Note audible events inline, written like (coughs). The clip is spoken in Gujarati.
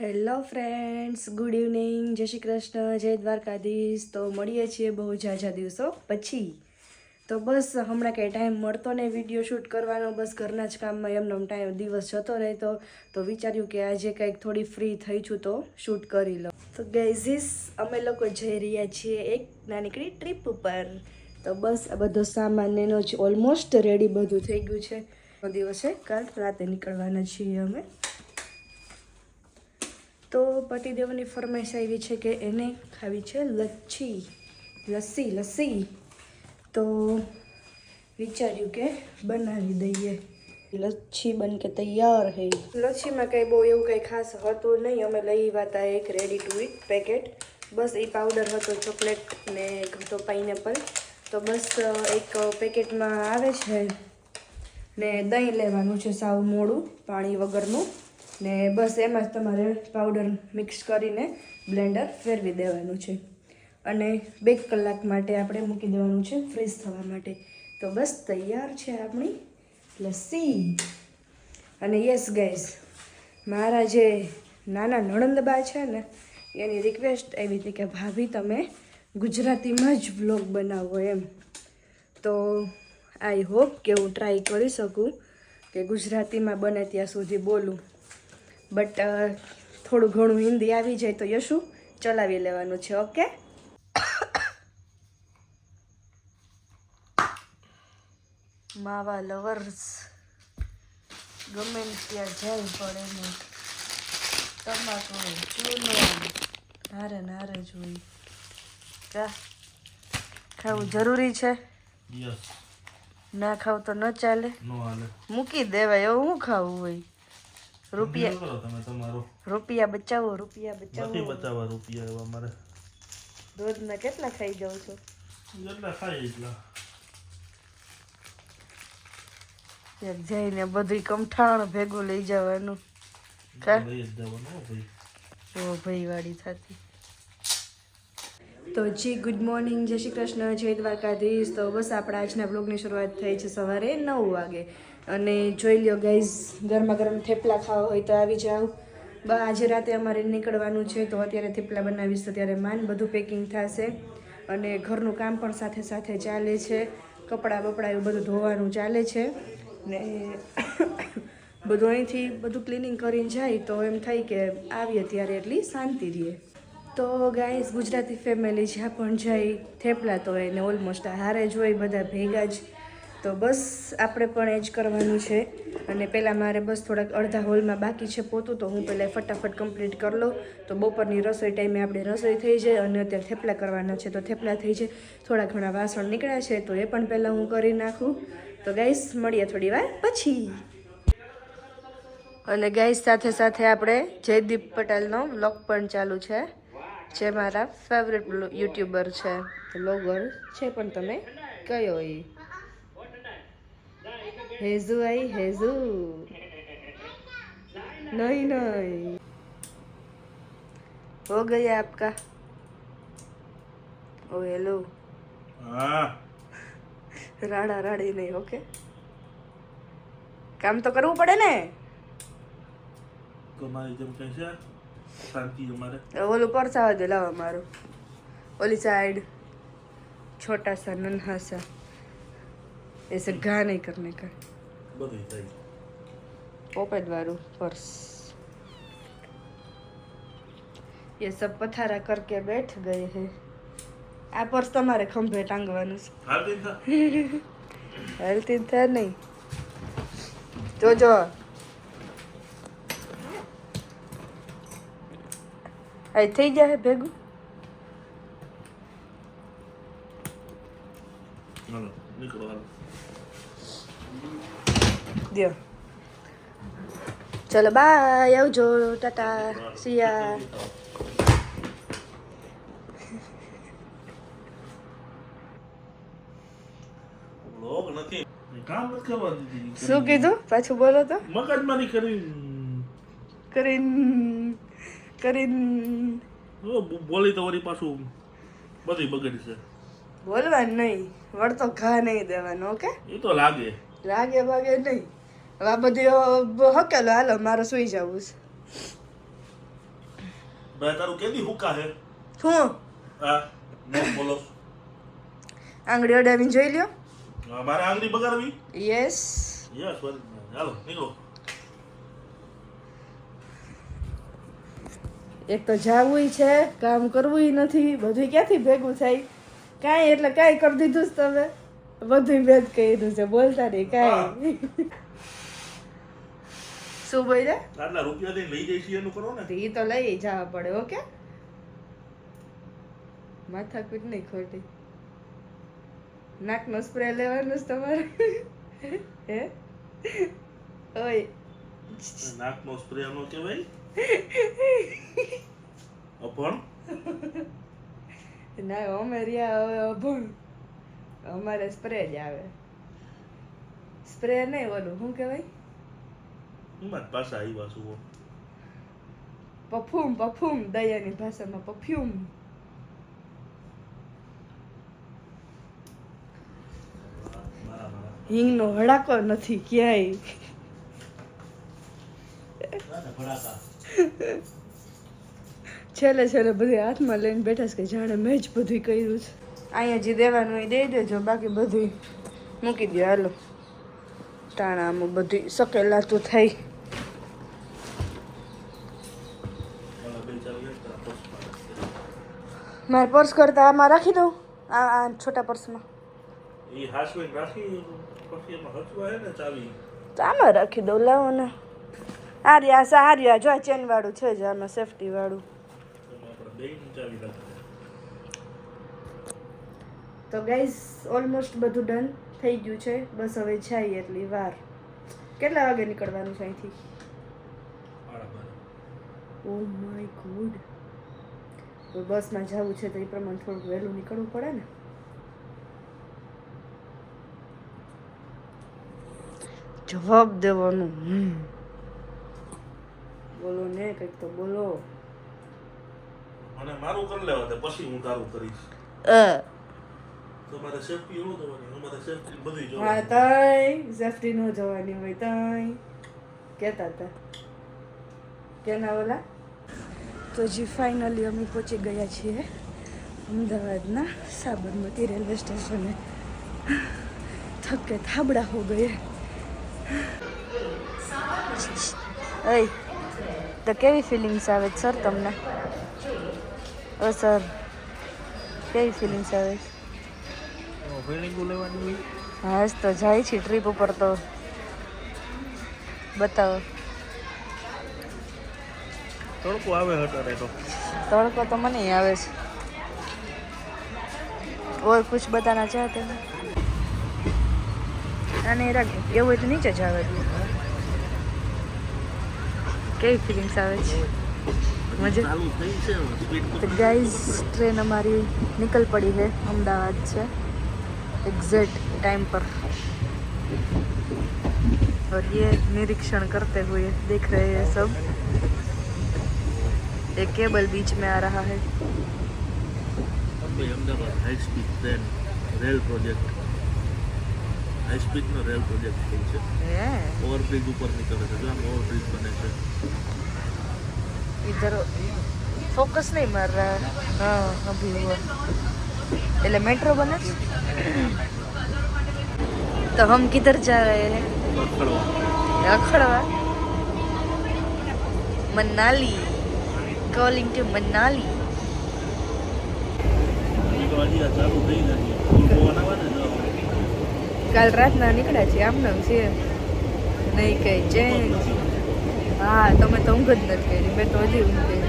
હેલો ફ્રેન્ડ્સ ગુડ ઇવનિંગ જય શ્રી કૃષ્ણ. જય દ્વારકાધીશ. તો મળીએ છીએ બહુ ઝાઝા દિવસો પછી. તો બસ હમણાં કંઈ ટાઈમ મળતો નહીં વીડિયો શૂટ કરવાનો. બસ ઘરના જ કામમાં એમનો એમ ટાઈમ દિવસ જતો રહેતો. તો વિચાર્યું કે આજે કંઈક થોડી ફ્રી થઈ છું તો શૂટ કરી લઉં. તો ગેઝીસ અમે લોકો જઈ રહ્યા છીએ એક નાનીકડી ટ્રીપ ઉપર. તો બસ આ બધો સામાન એનો જ ઓલમોસ્ટ રેડી બધું થઈ ગયું છે. દિવસે કાલ રાતે નીકળવાના છીએ અમે. તો પતિદેવની ફરમાઈશ આવી છે કે એને ખાવી છે લચ્છી. લસ્સી લસ્સી. તો વિચાર્યું કે બનાવી દઈએ. લચ્છી બન કે તૈયાર હે. લચ્છીમાં કંઈ બહુ એવું કંઈ ખાસ હતું નહીં. અમે લઈ વાતા એક રેડી ટુ ઇટ પેકેટ બસ એ પાવડર હતો ચોકલેટ ને એક હતો પાઇનેપલ તો બસ એક પેકેટમાં આવે છે ને દહીં લેવાનું છે સાવ મોડું, પાણી વગરનું. ને બસ એમાં જ તમારે પાવડર મિક્સ કરીને બ્લેન્ડર ફેરવી દેવાનું છે. અને બે કલાક માટે આપણે મૂકી દેવાનું છે ફ્રીઝ થવા માટે. તો બસ તૈયાર છે આપણી. લસ્સી અને યસ ગાઈઝ મારા જે નાના નણંદબા છે ને, એની રિક્વેસ્ટ આવી હતી કે, ભાભી, તમે ગુજરાતીમાં જ બ્લોગ બનાવો એમ. તો આઈ હોપ કે હું ટ્રાય કરી શકું કે ગુજરાતીમાં બને ત્યાં સુધી બોલું. બટ થોડું ઘણું હિન્દી આવી જાય તો યશુ ચલાવી લેવાનું છે ઓકે માવા લવર્સ ગમે ને ત્યાં જાય પણ એને તમાકુ ચૂનો નારે નારે જોઈ કા ખાવું જરૂરી છે? ના ખાવ તો ન ચાલે? મૂકી દેવાય એવું શું ખાવું હોય? રૂપિયા તમે તમારો. રૂપિયા બચાવો રૂપિયા નથી બચાવો બચાવવા રૂપિયા એવા મારે. રોજના કેટલા ખાઈ જાઉં છો? જેટલા ખાઈ એટલા? ત્યાં જઈને બધું કમઠાણ ભેગું લઈ જવાનું. કા? લઈ જવાનું ભાઈ. ઓ ભાઈ વાળી થતી. તો જી ગુડ મોર્નિંગ જય શ્રી કૃષ્ણ. જય દ્વારકાધીશ. તો બસ આપણા આજના બ્લોગની શરૂઆત થઈ છે સવારે નવ વાગે. અને જોઈ લ્યો ગાઈઝ ગરમા ગરમ થેપલા ખાવા હોય તો આવી જાઓ. આજે રાતે અમારે નીકળવાનું છે, તો અત્યારે થેપલા બનાવીશ, તો ત્યારે માન બધું પેકિંગ થશે. અને ઘરનું કામ પણ સાથે સાથે ચાલે છે. કપડાં બપડા એવું બધું ધોવાનું ચાલે છે. ને (coughs) બધું અહીંથી બધું ક્લિનિંગ કરીને જાય તો એમ થાય કે આવીએ ત્યારે એટલી શાંતિ રહે તો ગાઈસ, ગુજરાતી ફેમિલી જ્યાં પણ જાય થેપલા તો એને ઓલમોસ્ટ હારે જ હોય બધા ભેગા જ. તો બસ આપણે પણ એ જ કરવાનું છે. અને પહેલાં મારે બસ થોડાક અડધા હોલમાં બાકી છે પોતું, તો હું પહેલાં ફટાફટ કમ્પ્લીટ કરી લઉં. તો બપોરની રસોઈ ટાઈમે આપણે રસોઈ થઈ જાય અને અત્યારે થેપલા કરવાના છે. તો થેપલા થઈ જાય, થોડા ઘણા વાસણ નીકળ્યા છે, તો એ પણ પહેલાં હું કરી નાખું. તો ગાઈસ, મળીએ થોડી વાર પછી. અને ગાઈસ, સાથે સાથે આપણે જયદીપ પટેલનો વ્લોગ પણ ચાલુ છે. જે મારા ફેવરેટ યુટ્યુબર છે. બ્લોગર છે પણ તમે કયો એ હેઝુ આઈ હેઝુ. નહીં નહીં હો ગયા આપકા. ઓ હેલો. રાડા રાડી નહીં ઓકે. કામ તો કરવું પડે ને? તમારી જેમ છે. શાંતિ અમારે ઓલું પરસાવા દે લાવો મારું ઓલી સાઈડ छोटा सा नन्हा सा ऐसे घा नहीं करने का બધું થાય પોપેટ વાળું पर्स ये सब पथारा करके बैठ गए हैं આ પર્સ તમારે ખંભે ટાંગવાનું છે હાલ દિન થા હેલ્થી થાય નહીં જોજો આ થઈ જાય ભેગું દ્યો ચલો બાય આવજો ટાટા સિયા કામ નથી કરવા દીધી શું કીધું પાછું બોલો તો મગજમારી કરી કરીન કરીન બોલી તો વળી પાછું બધી બગડી છે. બોલવાનું નહીં વળતો ઘા નહીં દેવાનો ઓકે? એ તો લાગે. લાગે ભાગે નહીં. હવે આ બધી હકેલો હાલો મારે સુઈ જવું છે. ભાઈ તારું કેદી હુકા હે? શું? હા બોલો આંગળી અડાવીને જોઈ લ્યો. મારે આંગળી બગાડવી? યસ યસ હાલો નીકળો. એક તો જાવું છે કામ કરવું નથી બધું ક્યાંથી ભેગું થાય? કાંઈ એટલે કાંઈ કરી દીધું જ તમે. બધું મેં જ કર્યું છે બોલતા નહીં કાંઈ શું બોલ્યા? આટલા રૂપિયા દઈને લઈ જઈશ એનું કરો ને. એ તો લઈ જવા પડે ઓકે માથા કૂટ નહીં ખોટી. નાકનો સ્પ્રે લેવાનો જ તમારે. હે? ઓય. નાકનો સ્પ્રે નો કહેવાય? અપણ ના અમે રહ્યા હવે અભણ. અમારે સ્પ્રે જ આવે. સ્પ્રે નહીં ઓલું શું કહેવાય? મત પાસે આવી પાછું પફ્યુમ પફ્યુમ દયાની ભાષામાં પફ્યુમ હિંગ નો હિંગનો હડાકો નથી ક્યાંય. (laughs) છેલ્લે છેલ્લે બધી હાથમાં લઈને બેઠા છે કે જાણે મેં જ બધું કર્યું છે. અહીંયા જે દેવાનું એ દઈ દેજો બાકી બધું મૂકી દો હાલો. ટાણામાં બધું સકેલાતું થાય. મારા પર્સ કરતા આમાં રાખી દઉં? આ આ છોટા પર્સમાં. એ હાસવીને રાખી પછી એમાં હચવા હે ને ચાવી. તો આમાં રાખી દઉં લાવો ને. આ રહ્યા આ આ રહ્યા જો આ ચેન વાળું છે જ આમાં સેફટી વાળું. તો ગાઈઝ ઓલમોસ્ટ બધું ડન થઈ ગયું છે. બસ હવે જાય એટલી વાર. કેટલા વાગે નીકળવાનું છે અહીંથી? ઓ માય ગોડ તો બસમાં જવું છે તો એ પ્રમાણે થોડુંક વહેલું નીકળવું પડે ને? જવાબ દેવાનું. હમ. બોલો ને કંઈક તો બોલો. મને મારું કરી લેવા દે પછી હું તારું કરીશ. અ. તમારે સેફટી ન જોવાની અમારે સેફટી બધી હા જોવાની તઈ સેફટી નો જવાની હોય તઈ. કહેતા હતા? કેના ઓલા? તો જી ફાઇનલી અમે પહોંચી ગયા છીએ અમદાવાદના સાબરમતી રેલવે સ્ટેશને. થકે થાબડા હો ગયે. ઓય તો કેવી ફિલિંગ્સ આવે છે સર તમને? ઓ સર કેવી ફિલિંગ્સ આવે છે? હા તો જાય છે ટ્રીપ ઉપર તો. બતાવો. તડકો આવે હટારે તો. તડકો તો મને આવે છે. ઓર કુછ બતાના ચાહતે અને એવું તો નીચે જ આવે. કેવી ફિલિંગ્સ આવે છે મજા ચાલુ થઈ છે સ્પીડ तो गाइस ट्रेन हमारी निकल पड़ी है अहमदाबाद से एग्जैक्ट टाइम पर और ये निरीक्षण करते हुए देख रहे हैं सब एक केबल बीच में आ रहा है Mumbai Ahmedabad high speed train rail project high rail project થયું છે. ઓવરબ્રિજ ઉપર નીકળે છે. જો ઓવરબ્રિજ બને છે. ઇધર ફોકસ નહીં માર રહા હા અભી એટલે મેટ્રો બને છે? તો હમ કિધર જા રહે હે? રખડવા. મનાલી. Calling to Manali. તો આજે આ ચાલુ થઈ નથી ફૂલ ગોવા કાલ રાતના નીકળ્યા છીએ આમ છે નહીં કઈ ચેન્જ. હા, તમે તો ઊંઘ જ નથી કરી. મેં તો હજી ઊંઘ